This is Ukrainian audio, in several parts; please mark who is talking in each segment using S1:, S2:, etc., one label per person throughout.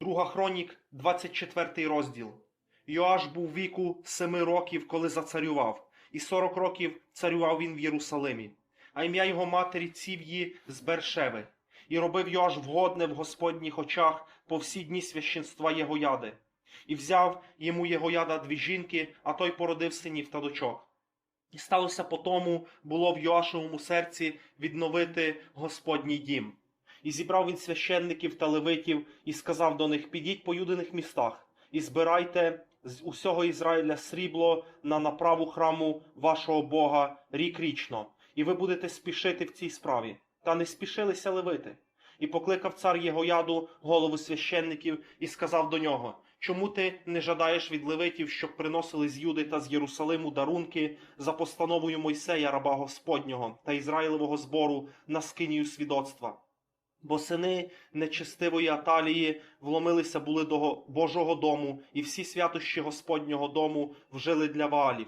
S1: Друга хронік, 24 розділ. Йоаш був віку семи років, коли зацарював, і сорок років царював він в Єрусалимі. А ім'я його матері Ців'ї з Бершеви. І робив Йоаш вгодне в Господніх очах по всі дні священства Єгояди. І взяв йому Єгояда дві жінки, а той породив синів та дочок. І сталося по тому, було в Йоашовому серці відновити Господній дім. І зібрав він священників та левитів, і сказав до них: Підіть по юдиних містах, і збирайте з усього Ізраїля срібло на направу храму вашого Бога рік річно, і ви будете спішити в цій справі. Та не спішилися левити. І покликав цар Єгояду, голову священників, і сказав до нього: Чому ти не жадаєш від левитів, щоб приносили з Юди та з Єрусалиму дарунки за постановою Мойсея, раба Господнього та Ізраїлевого збору на скинію свідоцтва? Бо сини нечестивої Аталії вломилися були до Божого дому, і всі святощі Господнього дому вжили для Ваалів.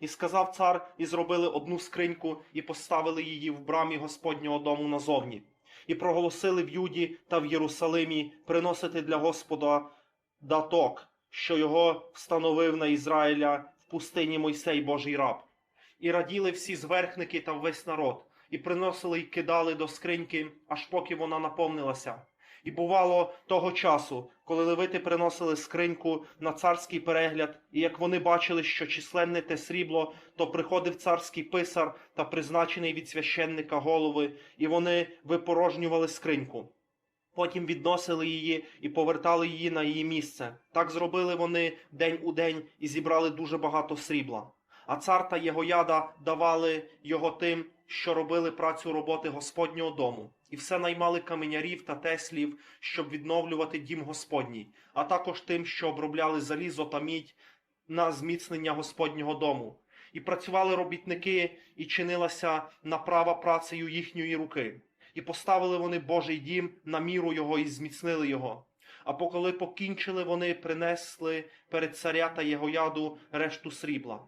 S1: І сказав цар, і зробили одну скриньку, і поставили її в брамі Господнього дому назовні, і проголосили в Юді та в Єрусалимі приносити для Господа даток, що його встановив на Ізраїля в пустині Мойсей Божий раб. І раділи всі зверхники та весь народ, і приносили й кидали до скриньки, аж поки вона наповнилася. І бувало того часу, коли левити приносили скриньку на царський перегляд, і як вони бачили, що численне те срібло, то приходив царський писар та призначений від священника голови, і вони випорожнювали скриньку. Потім відносили її і повертали її на її місце. Так зробили вони день у день і зібрали дуже багато срібла. А цар та Єгояда давали його тим, що робили працю роботи Господнього дому, і все наймали каменярів та теслів, щоб відновлювати дім Господній, а також тим, що обробляли залізо та мідь на зміцнення Господнього дому. І працювали робітники, і чинилася направа працею їхньої руки. І поставили вони Божий дім на міру його і зміцнили його. А поколи покінчили, вони принесли перед царя та Єгояду решту срібла.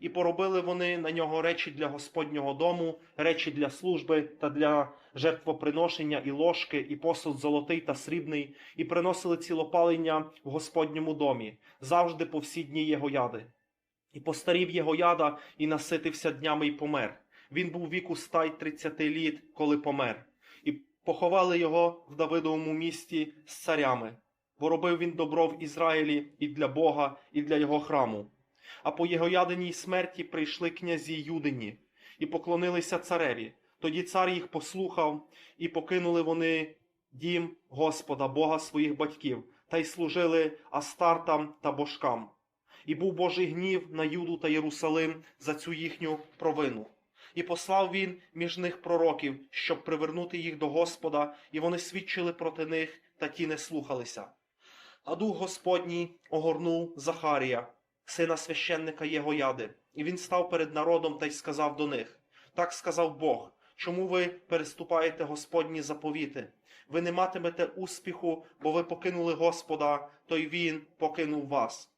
S1: І поробили вони на нього речі для Господнього дому, речі для служби та для жертвоприношення, і ложки, і посуд золотий та срібний, і приносили цілопалення в Господньому домі, завжди по всі дні Єгояди. І постарів Єгояда і наситився днями й помер. Він був віку ста й тридцяти літ, коли помер. І поховали його в Давидовому місті з царями, бо робив він добро в Ізраїлі і для Бога, і для його храму. А по Єгоядиній смерті прийшли князі Юдині і поклонилися цареві. Тоді цар їх послухав, і покинули вони дім Господа, Бога своїх батьків, та й служили Астартам та божкам. І був Божий гнів на Юду та Єрусалим за цю їхню провину. І послав він між них пророків, щоб привернути їх до Господа, і вони свідчили проти них, та ті не слухалися. А дух Господній огорнув Захарія, сина священника Єгояди, і він став перед народом та й сказав до них: Так сказав Бог, чому ви переступаєте Господні заповіти? Ви не матимете успіху, бо ви покинули Господа, то й він покинув вас.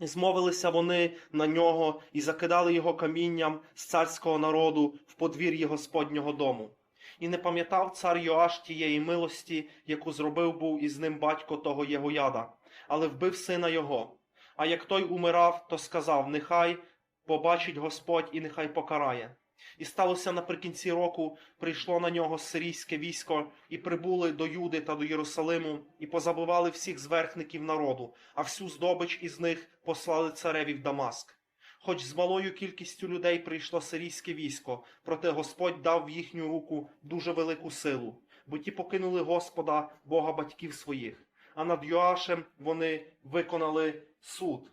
S1: І змовилися вони на нього і закидали його камінням з царського народу в подвір'ї Господнього дому. І не пам'ятав цар Йоаш тієї милості, яку зробив був із ним батько того Єгояда, але вбив сина його. А як той умирав, то сказав: Нехай побачить Господь і нехай покарає. І сталося наприкінці року, прийшло на нього сирійське військо, і прибули до Юди та до Єрусалиму, і позабивали всіх зверхників народу, а всю здобич із них послали цареві в Дамаск. Хоч з малою кількістю людей прийшло сирійське військо, проте Господь дав в їхню руку дуже велику силу, бо ті покинули Господа, Бога батьків своїх, а над Йоашем вони виконали суд.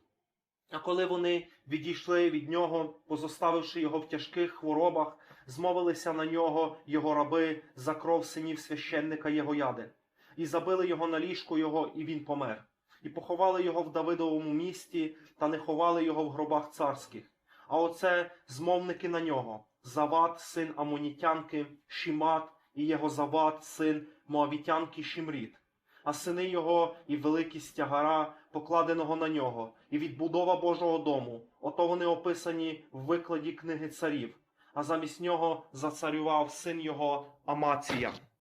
S1: А коли вони відійшли від нього, позоставивши його в тяжких хворобах, змовилися на нього його раби за кров синів священника Єгояди, і забили його на ліжку його, і він помер. І поховали його в Давидовому місті, та не ховали його в гробах царських. А оце змовники на нього: Зават, син Амонітянки, Шімат, і його Зават, син Моавітянки Шімріт а сини його і великість тягара, покладеного на нього, і відбудова Божого дому. Ото вони описані в викладі книги царів, а замість нього зацарював син його Амація.